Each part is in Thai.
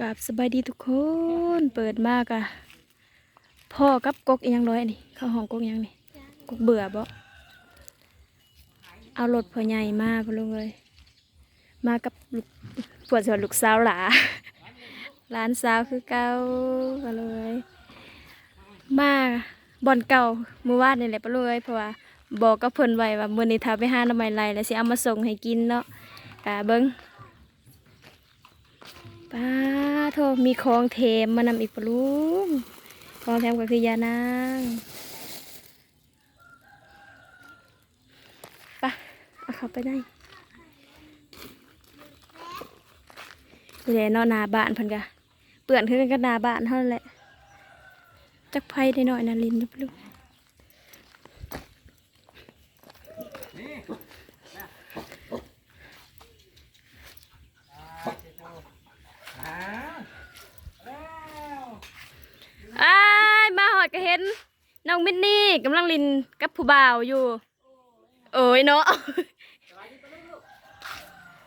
กับสบายดีทุกคนเปิดมากอะพ่อกับกกยังร้อยนี่เข้าห้องกกยังนี่กกเบื่อบ่เอารถพ่อใหญ่มาพ่อลุงเลย มากับลูกปวดสวนลูกสาวหลาหลานสาวคือเก่าพ่อลุงเลยมาบ่อนเก่าเมื่อวานนี่แหละพ่อลุงเลยเพราะว่าบอกกับเพิ่นไว้ว่ามื้อนี้ถ้าไปหาหน้ำไม้ไรแล้วสิเอามาส่งให้กินเนาะกะเบิ่ง ป้าโทมีของเทมมานำอีกปลุงของแถมก็คือยานางไปะเอาเขาไปได้เดี๋ยวนอนนาบ้านพันกะเปื่อนขึ้นกันนาบ้านเท่านั้นแหละจักไพ่ได้หน่อยนะลินนะปลุงอ้ายมาหอดก็เห็น น้องมิ นนี่กำลังลินกับผู้บ่าวอยู่ โอ้ยเนาะ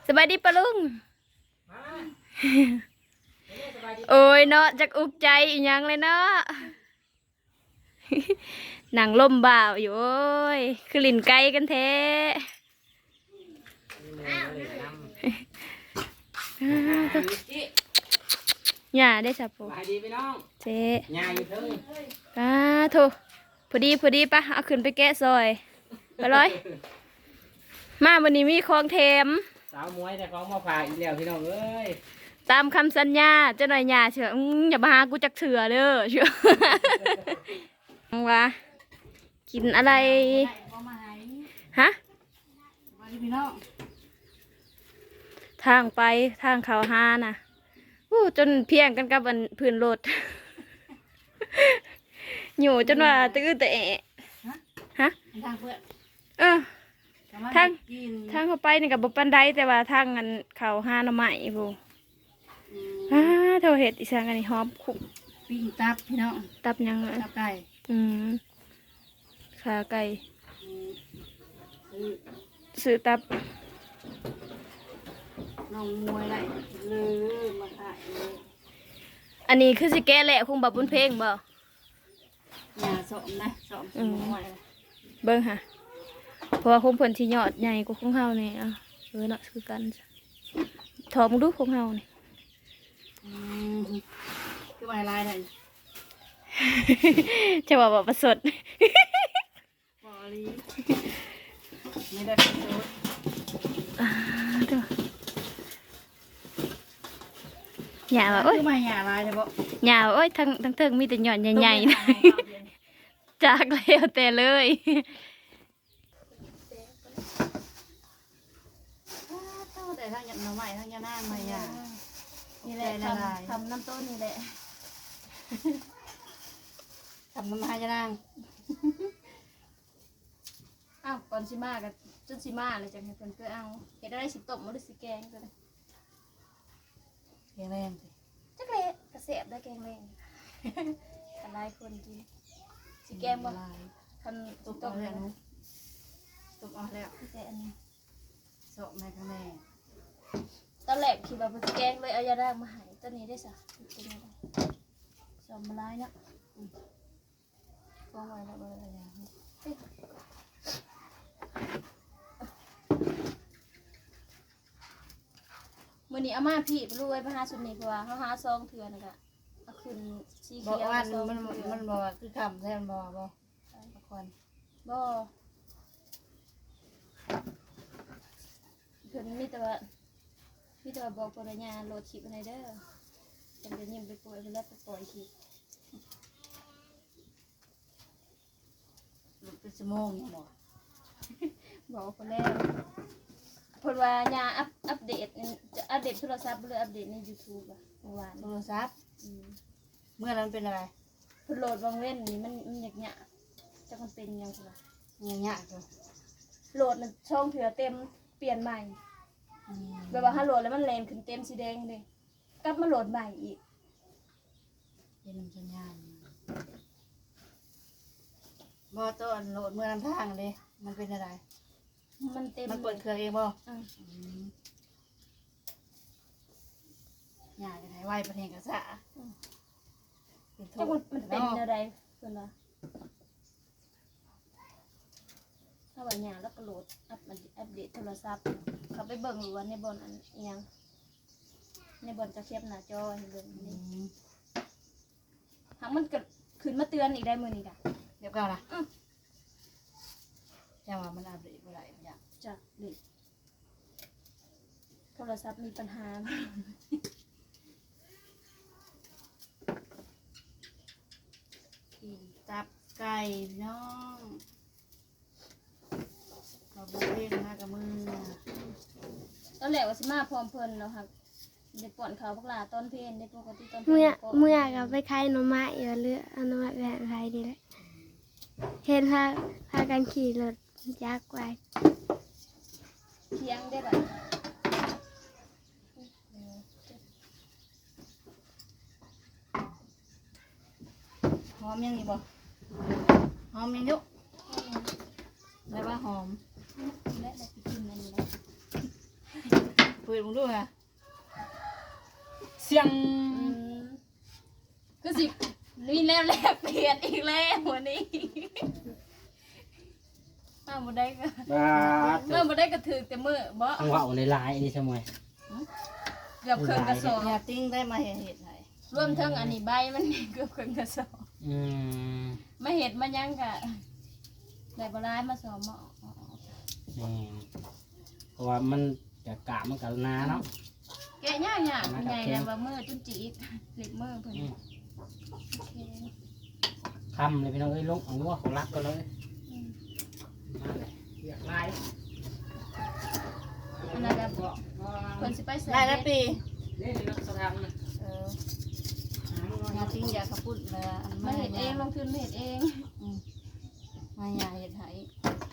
สบายดีปะลุงโอ้ยเนาะจักอุกใจอีหยังเลยเนาะหนังล่มบ่าวอยู่โอ้ยคือลินไกลกันแท้หย่าได้สับปูสบายดีพี่น้องเจ๊ยายอยู่เทิงอ่าโถ พอดีพอดีปะเอาขึ้นไปแกะซอยไปเลยมาวันนี้มีของเทมสาวมวยแต่ของมาฝากอีกแล้วพี่น้องเอ้ยตามคำสัญญาเจ้าหน่อยหยาเชื่ออื้ออย่ามาหากูจักเถื่อเด้อเชื่อ ว่ากินอะไรฮะมาดิพี่น้องทางไปทางเขาหาน่ะอู้จนเพียงกันกับอันพื้นรถ อยู่จนว่าตื้อแต่แอะฮะทางเพื่อนเออกำลัทาง กินทางเข้าไปนี่กับบปันไดแต่ว่าทางอันเขาหาหน่อไม้พูอืมอ้าเท่าเห็ดอีสานกันนี่หอมคุกปิ้งตับพี่น้องตับยังไงตับไก่อืมขาไก่อืมซื้อซื้อตับน้องมวยไรเลยมาขายเลยอันนี้คือสิแก้แหละคงแบบบุญเพลงบ่ ยาสมนะสมสมมวยเบิ่งค่ะ เพราะว่าคงเพิ่นสิยอดใหญ่กว่าของเฮานี่อะเออเนาะคือกันจ้ะถอดมึงดูของเฮานี่อืมคือมาลายเลยจะว่าบ่ประสดบอลีไม่ได้เป็นโซดอ่าเด้อหย่าว่าโอ๊ยคือมาหยาลายเลยบ่หย่าว่าโอ๊ยทั้งทั้งเทิงมีแต่หย่อนใหญ่ๆนะ จากแล้วแต่เลยแต่ทั้งยันน้ำใหม่ทั้งยันนางมาหยานี่แหละใจละลายทำทำน้ำต้นนี่แหละทำน้ำมายานางอ้าวก่อนสิมากับจนสิมาเลยจังให้เพิ่นก็เอาเฮ็ดได้สิตบบ่ได้สิแกงก็ได้แข็งแรงสิจักเละกระเสบได้แกงแรงกันหลายคนกิน สิแกงบ่ลายคันตุตุกกเอาต้มแล้วนะนุตุกเอาแล้วแต่อันนี้โซะแม่ข้างในตอนแรกคิดว่าเพิ่นสิแกงเลยเอายาดางมาให้ตอนนี้ได้ซะเป็นยังไงสอมมาหลายเนาะอืมกองไว้แล้วบ่ได้ยาเฮ้ยมื้อนี้เอามาพี่ไปรวยไปหาสุดนี้เพราะว่าเฮาหาซองเถื่อนั่นก็เอาขึ้นสีบอกเขียวว่าซองมันเถื่อมันบอกว่าคือคำแท้มันบอกบอกละครบ่เพิ่นมีแต่ว่ามีแต่ว่าบอกปรญญาโหลดคลิปให้เด้อจังได้ยิ้มไปปล่อยเพิ่นแล้วไปปล่อยคลิปเป็นชั่วโมงเนี่ยบอกบอกเพิ่นแล้ว เพิ่นว่าญาอัปอัปเดตจะอัปเดตโทรศัพท์หรืออัปเดตใน YouTube อะเมื่อวานโทรศัพท์อืมเมื่อนั้นเป็นอะไรเพิ่นโหลดวางเว้นนี่มันมันยากๆจักมันเป็นหยังซั่นล่ะเงี้ยยากเลยโหลดน่ะช่องเถื่อเต็มเปลี่ยนใหม่แบบว่าถ้าโหลดแล้วมันแรงขึ้นเต็มสีแดงเลยกลับมาโหลดใหม่อีก เป็นน้ำสัญญาณบอต้นโหลดเมื่อนั้นทางเลยมันเป็นอะไร มันเต็มมันเปิดเครื่องเองบ่อืมอืมหญ้าจะให้ไหวประเทศกษะเป็นโทจักมันษมันเป็นเนาะแนวใดเพิ่นว่าถ้าว่าหยังแล้วก็โหลดอัปอัปเดตโทรศัพท์ เขาไปเบิ่งอยู่ว่าในบอนอันอิหยัง ในบอนจะเทียบหน้าจอให้เบิ่งอืนี่มหากมันเกิดขึ้นมาเตือนอีกได้มื้อนี้กะเดี๋ยวก่อนนะอืมอ ย่าว่ามันอัปเดตบ่ได้อย่าจะดิโทรศัพท์มีปัญหา กินตับไก่พี่น้องเราบุกเองมากับมือตอนแรกว่าสิมาพร้อมเพิ่นแล้วค่ะเด็กป้อนข้าวพวกหลาตอนเพลนได้ปกติตอนพลเมื่อก็เมื่อกับไปขายหน่อไม้อยู่เรือเอาหน่อไม้ไปให้ใครดีแหละเห็นพาพากันขี่รถ ยักษ์ไว้เที่ยงได้บัดหอมยังนี่บ่หอมยังอยุได้ว่าหอมและได้ไปกินอันนี้แล้วเปิดมึงดูค่ะเสียงอืมคือสิมีแล้วแลกเปลี่ยนอีกแล้ววันนี้ อ้าวบ่ได้ก็บาดเมื่อบ่ได้ก็ถือแต่มือบ่จังหวะในลายนี่ใช่ไหมเกือบครึ่งกระสอบอย่าติ้งได้มาเห็นเห็ดไหนรวมทั้งอันนี้ใบมันเกือบครึ่งกระสอบอืมมาเห็ดมายังกะได้บ่ร้ายมาสอบมานี่เพราะว่ามันจะกะมันกับนาเนาะแกะยากยากใหญ่นะว่ามือจุนจีกเล็บมือเพิ่นอืมโอเคคำเลยพี่น้องเอ้ยลงเอาว่าเขารักกันเลยอืม มาเลยเรียกลายอันนั้นก็เพิ่นสิไปใส่ได้แล้วปีนี่นี่สถานนะเอออย่าติ้งอย่าขับปุ่นเลยอันมาไม่เห็ดเอเองงลงทุนมาเห็ดเองมาอย่าเห็ดไห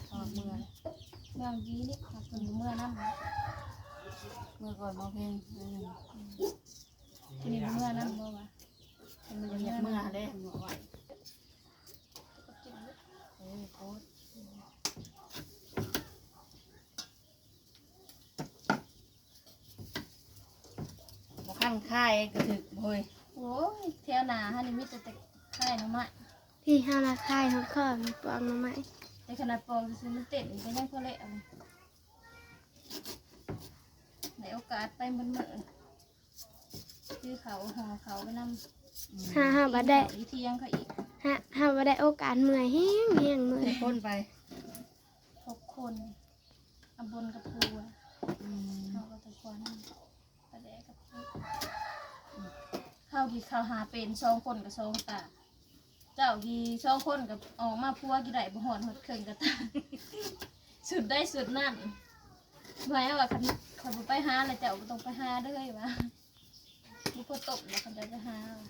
ทอดมือเมื่อกี้นี่ขอบคุณเมื่อน้ำมือก่อนมองเพลงทีนี้เมื่อน้ำบ่วะเป็น มื มื อ อ เหยี เมื่ ย อบ มือ น้ำ เลยมือไหวเอ้ยโคตรบขั้น ค่ายก็ถึกเฮ้ยโอ้ยเที่ยวหนาฮะนี่มีแต่แต่ไข่น้ำไม้ที่ห้าราคายเขาข้อมีปองหน่อไม้ในขนาดปองซื้อมันเต็ดอีกก็ยังพอเละเลยในโอกาสไปมันเหมือนคือเขาห่อเขาไปนำห้าห้าบัได้อีเทียงเขาอีกห้าห้าบัได้โอกาสเมื่อยแห้งแห้งเมื่อยให้พ้นไปหกคนอาบนกับพูอะอืมเขาก็ตะกวนั่นตะแดกกับพู เข้ากี่เขาหาเป็นสองคนกับสองตา เจ้ากี่สองคนกับออกมาพัวกี่ได้บ่หอนหดเครื่องกับตา สุดได้สุดนั่นหมายว่าคันคันบ่ไปหาแล้วเจ้าก็ต้องไปหาเด้อยวะมีคนตกแล้วคันจะไปหาว่ะ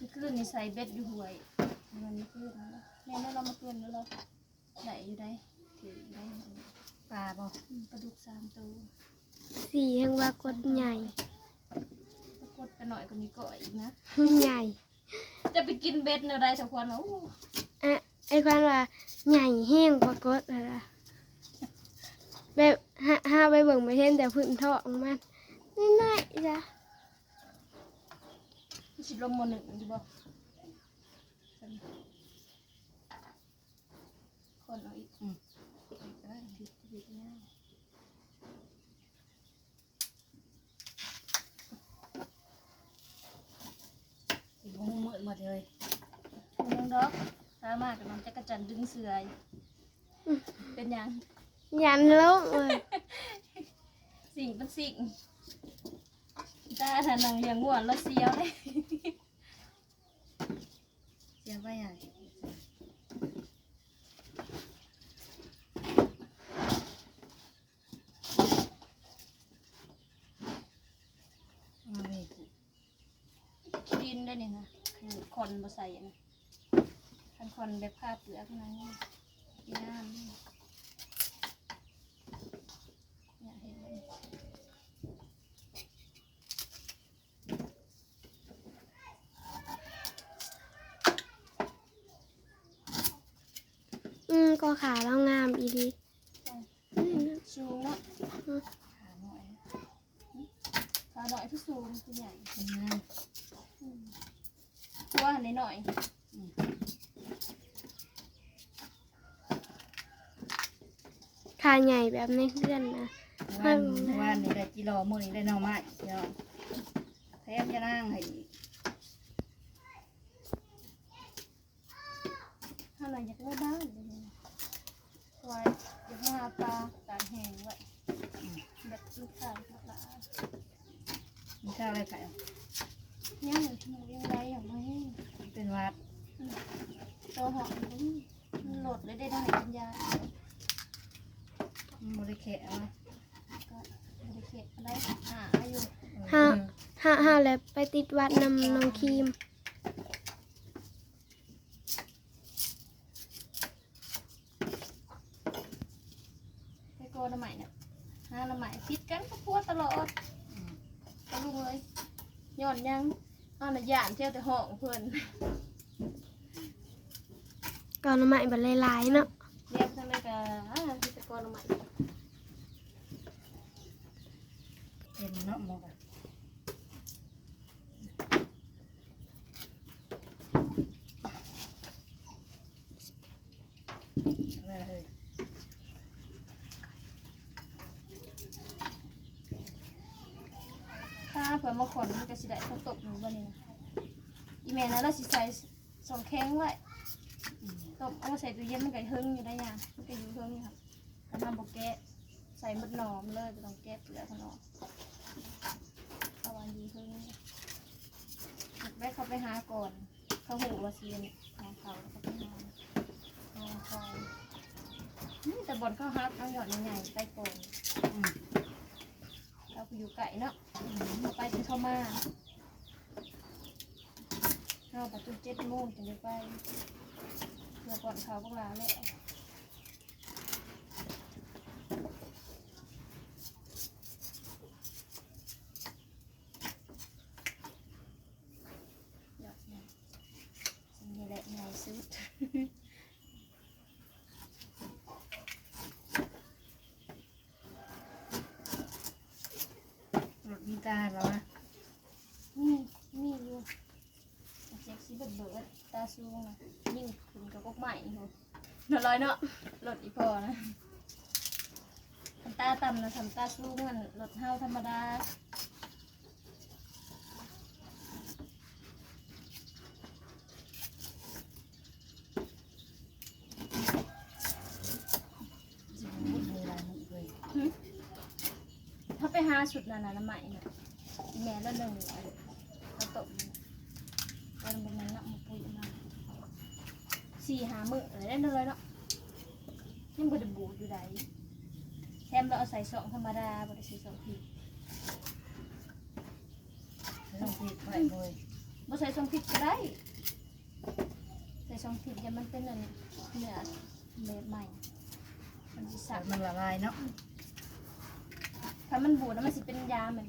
นี่คืนนี่ใส่เบ็ดอยู่ห่วยมันนี่คืนนะแม่นั่นเรามาเกินแล้วเราได้อยู่ได้ถือได้ ปลาบ่อืมปลาดุกสามตัวสี่แห่งว่ากดใหญ่ปรากฏไปหน่อยก็มีเกาะอีกนะใหญ่ จะไปกินเบ็ดเนอะไรสักวันโอ้อะไอ้ควันว่าใหญ่แห้งปรากฏอะไรล่ะแบบห้าห้าไปเบิ่งไปเห็นแต่พื้นท้องมันน้อยๆจ้ะสิลมมหนึ่งอยู่บ่คนเอาอีกอืมเอ้ยผิดผิดง่ายอีกหูมืดหมดเลยมึงดอกตามากกับน้องจักรจันทร์ดึงเสืออยู่เป็นหยังยันลงเลยสิ่งเป็นสิ่งตาถ้านังเลี้ยงง่วนแล้วเสียวเลยเสียงไปใหญ่มาเวท ดิน ได้นี่นะคือคนมาใส่นะคันคนแบบผ้าเปลือกนั้นกินน้ำนี่อยากเห็นเลยอืมก็ขาเรางามอีดีสูงเนาะขาหน่อยขาหน่อยที่สูงตัวใหญ่เป็นงามตัว หันหน่อยขาใหญ่แบบในเพื่อนนะวันวันนี้ได้กิโลมื้อนี้ได้หน่อไม้เดี๋ยวแถมยานางให้อีกถ้าหน่อยอยากได้บ้านเลยนะไว้อยากมาปลาตากแห้งไว้แบบลูกค้าลูกหลานมีข้าวอะไรไก่ ย่างหนูยังไรอย่างไม่เป็นวัดตัวหอมมันหลดเลยได้ได้กินยามันบ่ได้แขะเอาไว้ก็บริเขตอะไรหาอยู่ ห้าห้าห้าแล้วไปติดวัดนำน้องครีม ไปโกนใหม่เนี่ยหาละใหม่พิดกันก็พัวตลอดก็ลุงเลยย้อนยังอ้าวน่ะ ย่านเที่ยวแต่ห้องเพื่อนก่อนใหม่บัดหลายๆเนาะเรียกทั้งเลยก็อ่าพิดตะโกนใหม่เป็นเนาะหมอกอะเอาไว้เลย ถ้าเผื่อมาขนมันก็สิได้เขาตกหนูวันนี้นะ อีเมลนะเราสิใส่สองแข้งไว้ตบเอามาใส่ตู้เย็นมันก็เฮิงอยู่ได้ยังมันก็อยู่เฮิงอยู่ครับถ้าทำบอกแกะใส่มดหนอมเลยไม่ต้องแกะเปลือกข้างนอกเอาวันอยู่เฮิงแม่เขาไปหาก่อน เขาหูว่าเซียนของเขาแล้วก็ไปหาเอาคอยนี่แต่บอลเข้าฮักเอาหยอดใหญ่ๆใต้โกนอืมเราไปอยู่ไก่เนาะเราไปที่เข้ามา เราไปจนเจ็ดโมงถึงได้ไปเพื่อก่อนเขาพวกเราแหละหยอดเนี่ยสิ่งไง่สุดรถมีตาแล้วอะ นี่นี่อยู่ เซ็กซี่เบิดเบิดตาสูงนะยิ่งขึ้นกับกกใหม่เหรอน่าร้อยเนาะรถอีพอนะทำตาต่ำนะทำตาสูงมันรถเฮาธรรมดาสิบบุญเลยลายมันเลยถ้าไปหาชุดนั้นนะน้ำใหม่เนี่ยอีแม่ละหนึ่งเอาเอาตบ มันวันเป็นนั้นนักมาปุยมาสี่หามืออะไรได้เลยเนาะยังบไดบูดอยู่ใดแถมเราเอาใส่สองธรรมดาบไดใส่สองพีต้องติดไว้เลยบ่ใส่สองพริกก็ได้ ใส่สองพริกอย่ามันเป็นอันเนื้อแบบใหม่มันสิสัสัตบมันละลายเนาะถ้ามันบูดแล้วมันสิเป็นยาเหมือน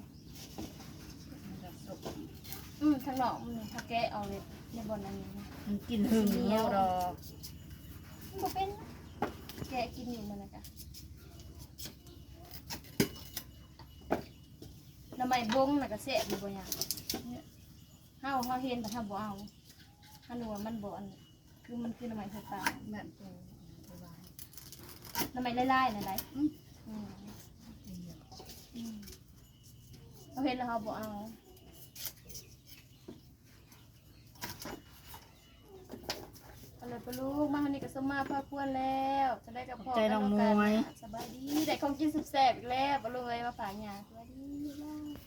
อืมทางหนอกมันถ้าแกะเอาเลยในบอนอันนี้นะมันกินหึงเหี่ยวดอกมันบ่เป็นนะแกะกินนี่มันนะจ๊ะน้ำมันบงน่ะก็แซ่บอยู่บ่หยังเฮาเฮาเห็นแต่ถ้าบ่เอาถ้าหนูว่ามันบ่อันคือมันคือน้ำมันไฟฟ้าแบบปูละลายน้ำมันไล่ๆนั่นแหละอืมอืมอืมเราเห็นแล้วเขาบอกเอา เอาเลยปะลูกมาวันนี้ก็สมมาพาพวนแล้วจะได้กับพ่อใจน้องมวย สบายดีได้ของกินแซ่บๆอีกแล้วปะลูกเลยมาฝากหยาสบายดีบ๊ายบาย